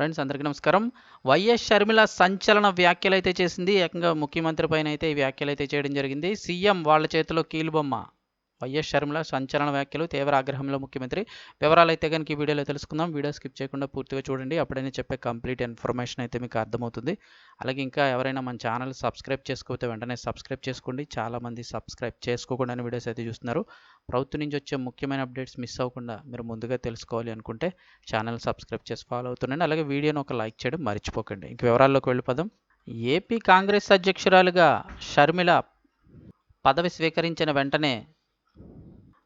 Friends అందరికీ నమస్కారం. YS Sharmila సంచలన వ్యాఖ్యలు అయితే చేసింది. ఏకంగా ముఖ్యమంత్రి పైన అయితే ఈ వ్యాఖ్యలు అయితే చేయడం జరిగింది. సీఎం వాళ్ళ చేతిలో కీలుబొమ్మ. వైఎస్ షర్మిల సంచలన వ్యాఖ్యలు తీవ్ర ఆగ్రహంలో ముఖ్యమంత్రి. వివరాలు అయితే కనుక ఈ వీడియోలో తెలుసుకుందాం. వీడియో స్కిప్ చేయకుండా పూర్తిగా చూడండి. అప్పుడైనా చెప్పే కంప్లీట్ ఇన్ఫర్మేషన్ అయితే మీకు అర్థమవుతుంది. అలాగే ఇంకా ఎవరైనా మన ఛానల్ సబ్స్క్రైబ్ చేసుకోకపోతే వెంటనే సబ్స్క్రైబ్ చేసుకోండి. చాలామంది సబ్స్క్రైబ్ చేసుకోకుండానే వీడియోస్ అయితే చూస్తున్నారు. ప్రభుత్వం నుంచి వచ్చే ముఖ్యమైన అప్డేట్స్ మిస్ అవ్వకుండా మీరు ముందుగా తెలుసుకోవాలి అనుకుంటే ఛానల్ సబ్స్క్రైబ్ చేసి ఫాలో అవుతుండండి. అలాగే వీడియోని ఒక లైక్ చేయడం మర్చిపోకండి. ఇంక వివరాల్లోకి వెళ్ళిపోదాం. ఏపీ కాంగ్రెస్ అధ్యక్షురాలుగా షర్మిల పదవి స్వీకరించిన వెంటనే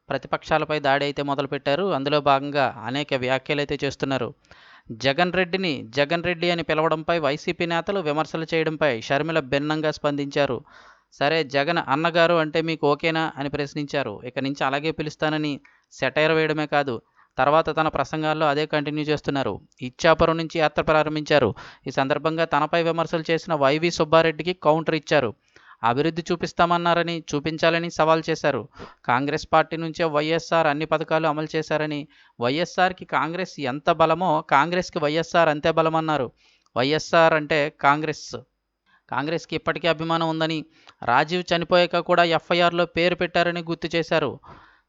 ప్రతిపక్షాలపై దాడి అయితే మొదలుపెట్టారు. అందులో భాగంగా అనేక వ్యాఖ్యలు అయితే చేస్తున్నారు. జగన్ రెడ్డిని జగన్ రెడ్డి అని పిలవడంపై వైసీపీ నేతలు విమర్శలు చేయడంపై షర్మిల భిన్నంగా స్పందించారు. సరే జగన్ అన్నగారు అంటే మీకు ఓకేనా అని ప్రశ్నించారు. ఇక నుంచి అలాగే పిలుస్తానని సెటైర్ వేయడమే కాదు తర్వాత తన ప్రసంగాల్లో అదే కంటిన్యూ చేస్తున్నారు. ఇచ్చాపురం నుంచి యాత్ర ప్రారంభించారు. ఈ సందర్భంగా తనపై విమర్శలు చేసిన వైవి సుబ్బారెడ్డికి కౌంటర్ ఇచ్చారు. అభివృద్ధి చూపిస్తామన్నారని చూపించాలని సవాల్ చేశారు. కాంగ్రెస్ పార్టీ నుంచే వైఎస్ఆర్ అన్ని పథకాలు అమలు చేశారని వైఎస్ఆర్కి కాంగ్రెస్ ఎంత బలమో కాంగ్రెస్కి వైఎస్ఆర్ అంతే బలమన్నారు. వైఎస్ఆర్ అంటే కాంగ్రెస్. కాంగ్రెస్కి ఇప్పటికీ అభిమానం ఉందని రాజీవ్ చనిపోయాక కూడా ఎఫ్ఐఆర్లో పేరు పెట్టారని గుర్తు చేశారు.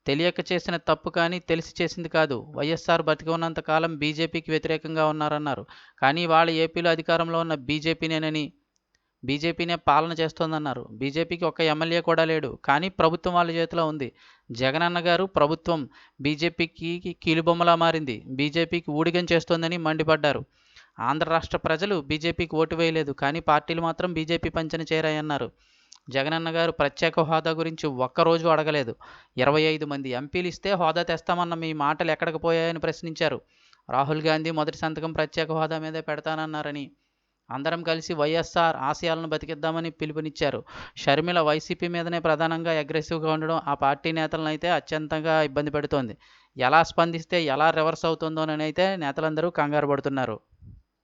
తెలియక చేసిన తప్పు కానీ తెలిసి చేసింది కాదు. వైఎస్ఆర్ బతికి ఉన్నంత కాలం బీజేపీకి వ్యతిరేకంగా ఉన్నారన్నారు. కానీ వాళ్ళ ఏపీలో అధికారంలో ఉన్న బీజేపీనేనని బీజేపీనే పాలన చేస్తోందన్నారు. బీజేపీకి ఒక ఎమ్మెల్యే కూడా లేడు. కానీ ప్రభుత్వం వాళ్ళ చేతిలో ఉంది. జగనన్న గారు ప్రభుత్వం బీజేపీకి కీలుబొమ్మలా మారింది. బీజేపీకి ఊడిగం చేస్తోందని మండిపడ్డారు. ఆంధ్ర రాష్ట్ర ప్రజలు బీజేపీకి ఓటు వేయలేదు. కానీ పార్టీలు మాత్రం బీజేపీ పంచన చేరాయన్నారు. జగనన్న గారు ప్రత్యేక హోదా గురించి ఒక్కరోజు అడగలేదు. ఇరవై ఐదు మంది ఎంపీలు ఇస్తే హోదా తెస్తామన్న మీ మాటలు ఎక్కడికి పోయాయని ప్రశ్నించారు. రాహుల్ గాంధీ మొదటి సంతకం ప్రత్యేక హోదా మీదే పెడతానన్నారని అందరం కలిసి వైఎస్ఆర్ ఆశయాలను బతికిద్దామని పిలుపునిచ్చారు. షర్మిల వైసీపీ మీదనే ప్రధానంగా అగ్రెసివ్గా ఉండడం ఆ పార్టీ నేతలను అయితే అత్యంతంగా ఇబ్బంది పెడుతోంది. ఎలా స్పందిస్తే ఎలా రివర్స్ అవుతుందోనని అయితే నేతలందరూ కంగారు పడుతున్నారు.